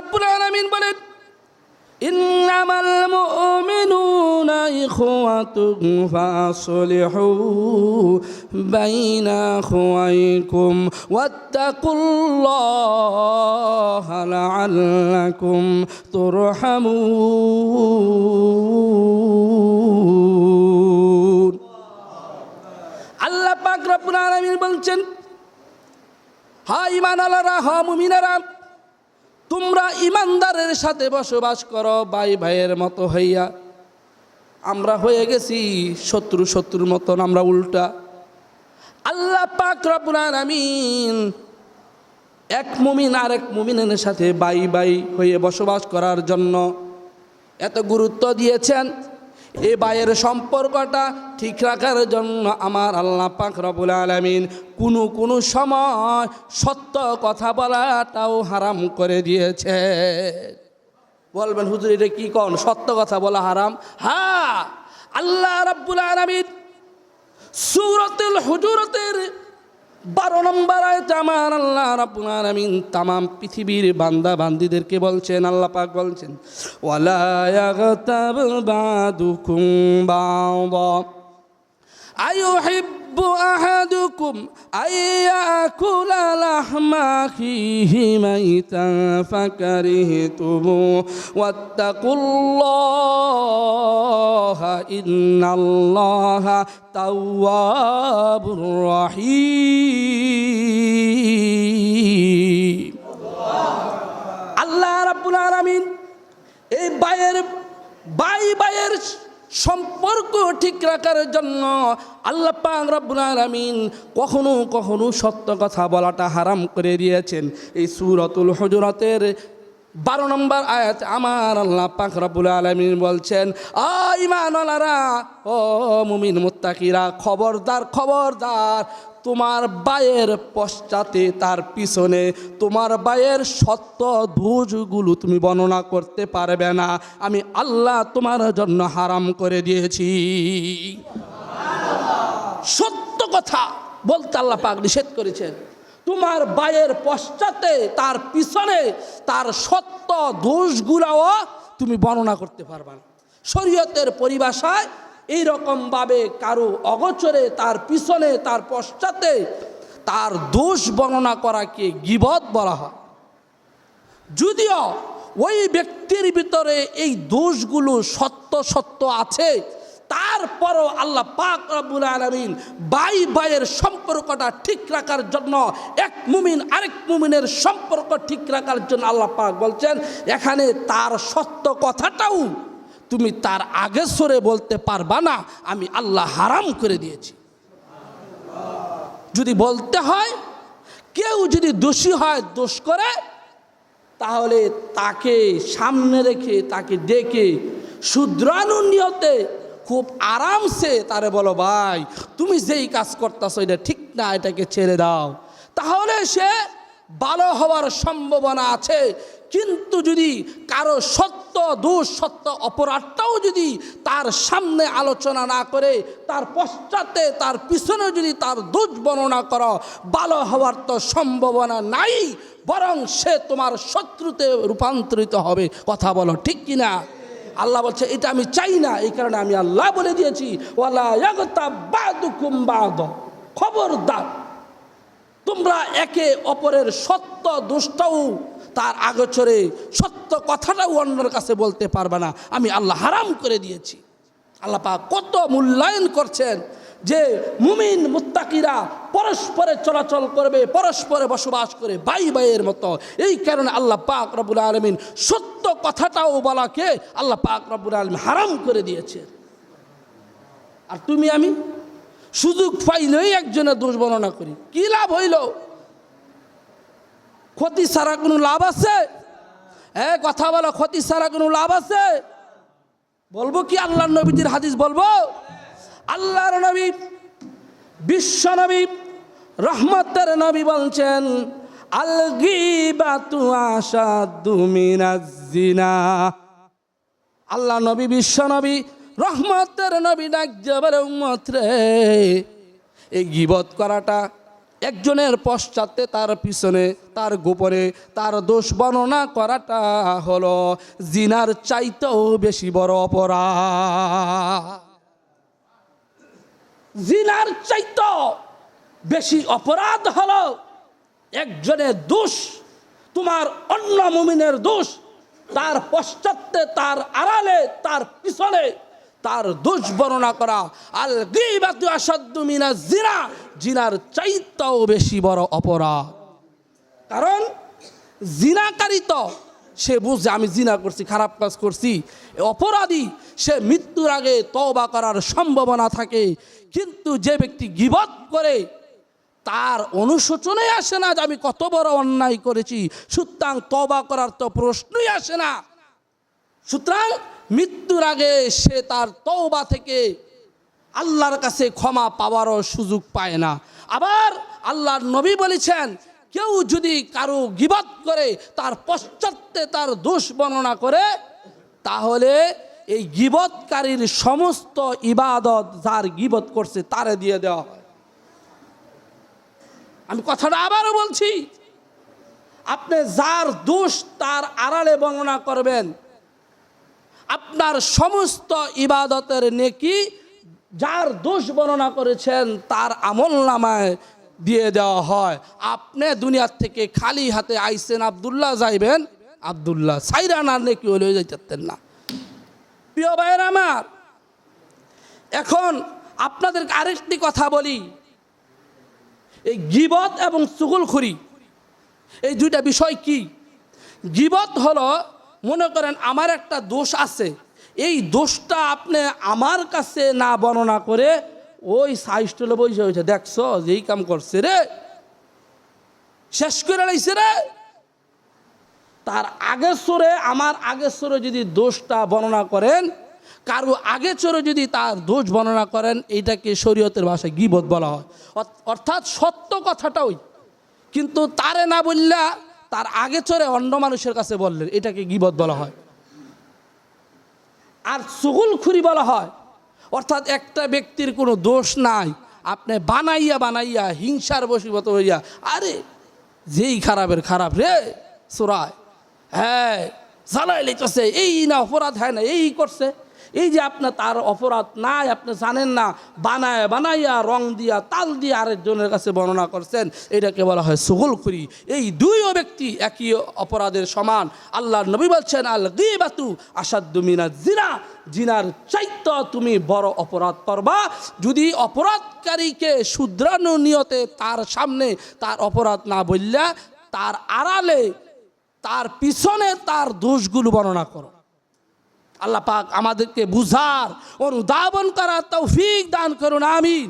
রাব্বুল আলামিন বলেন, ইন্নামাল মুমিনুনা ইখওয়াতুন ফাসলিহু বাইনা আখওয়াইকুম ওয়াত্তাকুল্লাহা লাআল্লাকুম তুরহামুন। আল্লাহ পাক রব্বুল আলামিন বলছেন, হা ইমান আলারা হ মুমিনারা তোমরা ইমানদারের সাথে বসবাস করো, ভাই ভাইয়ের মতো হইয়া। আমরা হয়ে গেছি শত্রু শত্রুর মতন, আমরা উল্টা। আল্লাহ পাক রব্বুল আমিন এক মুমিন আর এক মুমিনের সাথে বাই বাই হয়ে বসবাস করার জন্য এত গুরুত্ব দিয়েছেন। এ বায়ের সম্পর্কটা ঠিক রাখার জন্য আমার আল্লাহ পাক রবুল আলমিন কোনো কোনো সময় সত্য কথা বলাটাও হারাম করে দিয়েছে। বলবেন, হুজুর, এটা কী কন? সত্য কথা বলা হারাম? হা আল্লাহ রব্বুল আলমিন সুরতের হুজুরতের বারো নম্বর আয়তে আমার আল্লাহ রাব্বুল আলামিন তামাম পৃথিবীর বান্দা বান্দিদেরকে বলছেন, আল্লাহ পাক বলছেন, ওয়ালা ইয়াগতাব বাদুকুম বাদা। أيحب أحدكم أن يأكل لحم أخيه ميتا فكرهتموه واتقوا الله إن الله تواب رحيم আল্লাহ রাব্বুল আলামিন এই বাইয়ের বাই বাইয়ের সম্পর্ক ঠিক রাখার জন্য আল্লাহ পাক কখনো কখনো সত্য কথা বলাটা হারাম করে দিয়েছেন। এই সুরতুল হজরতের বারো নম্বর আয়াত, আমার আল্লাহ পাক রব্বুল আলামিন বলছেন, আ ইমানওয়ালারা ও মুমিন মুত্তাকিরা, খবরদার খবরদার, তোমার বায়ের পশ্চাতে তার পিছনে তোমার বায়ের সত্য ধুজগুলো তুমি বর্ণনা করতে পারবে না। আমি আল্লাহ তোমার জন্য হারাম করে দিয়েছি। সত্য কথা বলতে আল্লাহ পাক নিষেধ করেছেন। তোমার বায়ের পশ্চাতে তার পিছনে তার সত্য দোষগুলাও তুমি বর্ণনা করতে পারবা না। শরীয়তের পরিভাষায় এইরকমভাবে কারও অগোচরে তার পিছনে তার পশ্চাতে তার দোষ বর্ণনা করাকে গিবত বলা হয়। যদিও ওই ব্যক্তির ভিতরে এই দোষগুলো সত্য সত্য আছে তারপরও আল্লাহ পাক রব্বুল আলমিন বাই বাইয়ের সম্পর্কটা ঠিক রাখার জন্য এক মুমিন আরেক মুমিনের সম্পর্ক ঠিক রাখার জন্য আল্লাহ পাক বলছেন, এখানে তার সত্য কথাটাও তুমি তার আগে সরে বলতে পারবা না, আমি আল্লাহ হারাম করে দিয়েছি। যদি বলতে হয়, কেউ যদি দোষী হয়, দোষ করে, তাহলে তাকে সামনে রেখে, তাকে ডেকে শুদ্রানুর নিয়তে খুব আরামসে তারে বলো, ভাই, তুমি যেই কাজ করতেছো, এটা ঠিক না, এটাকে ছেড়ে দাও। তাহলে সে ভালো হওয়ার সম্ভাবনা আছে। কিন্তু যদি কারও সত্য দোষ সত্য অপরাধটাও যদি তার সামনে আলোচনা না করে, তার পশ্চাতে, তার পিছনে যদি তার দোষ বর্ণনা করো, ভালো হওয়ার তো সম্ভাবনা নাই, বরং সে তোমার শত্রুতে রূপান্তরিত হবে। কথা বলো, ঠিক কিনা? আল্লাহ বলছে, এটা আমি চাই না, এই কারণে আমি আল্লাহ বলে দিয়েছি খবরদার। তোমরা একে অপরের সত্য দুষ্টও, তার আগোচরে সত্য কথাটাও অন্যের কাছে বলতে পারবে না। আমি আল্লাহ হারাম করে দিয়েছি। আল্লাপা কত মূল্যায়ন করছেন। যে মুমিন মুত্তাকিরা পরস্পরে চলাচল করবে, পরস্পরে বসবাস করে বাই বাইয়ের মতো। এই কারণে আল্লাহ পাক রবুল আলমিন সত্য কথাটাও বলাকে আল্লাহ পাক রবুল আলমিন হারাম করে দিয়েছে। আর তুমি আমি সুযোগ পাইলেই একজনের দোষ বর্ণনা করি। কি লাভ হইল? ক্ষতি ছাড়া কোনো লাভ আছে? হ্যাঁ কথা বলো, ক্ষতি ছাড়া কোনো লাভ আছে? বলব কি আল্লাহ নবীজির হাদিস বলব? আল্লাহর নবী, বিশ্ব নবী, রহমতের নবী বলছেন আল গিবাতু আসাদু মিনাজ জিনা। আল্লাহ নবী, বিশ্ব নবী, রহমতের নবী ডাক উম্মত রে, এই গিবত করাটা একজনের পশ্চাতে তার পিছনে, তার গোপনে, তার দোষ বর্ণনা করাটা হলো জিনার চাইতেও বেশি বড় অপরাধ। জিনার চাইতেও বেশি অপরাধ হলো। একজনের দোষ, তোমার অন্য মুমিনের দোষ, তার পশ্চাতে, তার আড়ালে, তার পিছনে, তার দোষ বর্ণনা করা। আল মিনা জিনা, জিনার চাইতেও বেশি বড় অপরাধ। কারণ জিনাকারী তো সে বুঝছে আমি জিনা করছি, খারাপ কাজ করছি। অপরাধী, সে মৃত্যুর আগে তওবা করার সম্ভাবনা থাকে। কিন্তু যে ব্যক্তি গিবত করে, তার অনুশোচনে আসে না যে আমি কত বড় অন্যায় করেছি। সুতরাং তবা করার তো প্রশ্নই আসে না। সুতরাং মৃত্যুর আগে সে তার তওবা থেকে আল্লাহর কাছে ক্ষমা পাওয়ারও সুযোগ পায় না। আবার আল্লাহর নবী বলেছেন কেউ যদি কারও গিবাত করে, তার পশ্চাতে তার দোষ বর্ণনা করে, তাহলে এই গিবৎকারীর সমস্ত ইবাদত যার গিবত করছে, তারে দিয়ে দেওয়া হয়। আমি কথাটা আবারও বলছি, আপনি যার দোষ তার আড়ালে বর্ণনা করবেন, আপনার সমস্ত ইবাদতের নেকি যার দোষ বর্ণনা করেছেন, তার আমল নামায় দিয়ে দেওয়া হয়। আপনি দুনিয়ার থেকে খালি হাতে আইসেন আবদুল্লাহ যাইবেন, আবদুল্লাহ সাইরানার নেকি হলে যাইতেন না। প্রিয় ভাইয়ের আমার, এখন আপনাদেরকে আরেকটি কথা বলি। এই গিবত এবং চুগলখুরি এই দুইটা বিষয় কি? গিবত হলো, মনে করেন আমার একটা দোষ আছে, এই দোষটা আপনি আমার কাছে না বর্ণনা করে ওই সাইস্টলে বসে হয়েছে দেখছ যে এই কাম করছে রে। শেষ করে লাইছে রে। তার আগের সরে, আমার আগের সরে যদি দোষটা বর্ণনা করেন, কারও আগে চরে যদি তার দোষ বর্ণনা করেন, এইটাকে শরীয়তের ভাষায় গিবত বলা হয়। অর্থাৎ সত্য কথাটা ওই। কিন্তু তারে না বললা, তার আগে চড়ে অন্য মানুষের কাছে বললেন, এটাকে গিবত বলা হয়। আর সুগুল খুরি বলা হয় অর্থাৎ একটা ব্যক্তির কোনো দোষ নাই। আপনি বানাইয়া বানাইয়া হিংসার বসীভূত হইয়া, আরে যেই খারাপের খারাপ রে, সোরায়। হ্যাঁ জ্বালাই লেগেছে এই না অপরাধ, হয় না, এই করছে। এই যে আপনার তার অপরাধ নাই, আপনি জানেন না, বানায় বানাইয়া, রং দিয়া, তাল দিয়া আরেকজনের কাছে বর্ণনা করছেন, এটাকে বলা হয় সুগুল খুরি। এই দুইও ব্যক্তি একই অপরাধের সমান। আল্লাহর নবী বলছেন, আল গিবাতু আসাদ্দু মিনা জিনা জিনার চাইত তুমি বড় অপরাধ করবা। যদি অপরাধকারীকে শুধরানো নিয়তে তার সামনে তার অপরাধ না বললা, তার আড়ালে, তার পিছনে তার দোষগুলো বর্ণনা করো। আল্লাহ পাক আমাদেরকে বুঝার অনুধাবন করার তৌফিক দান করুন আমিন।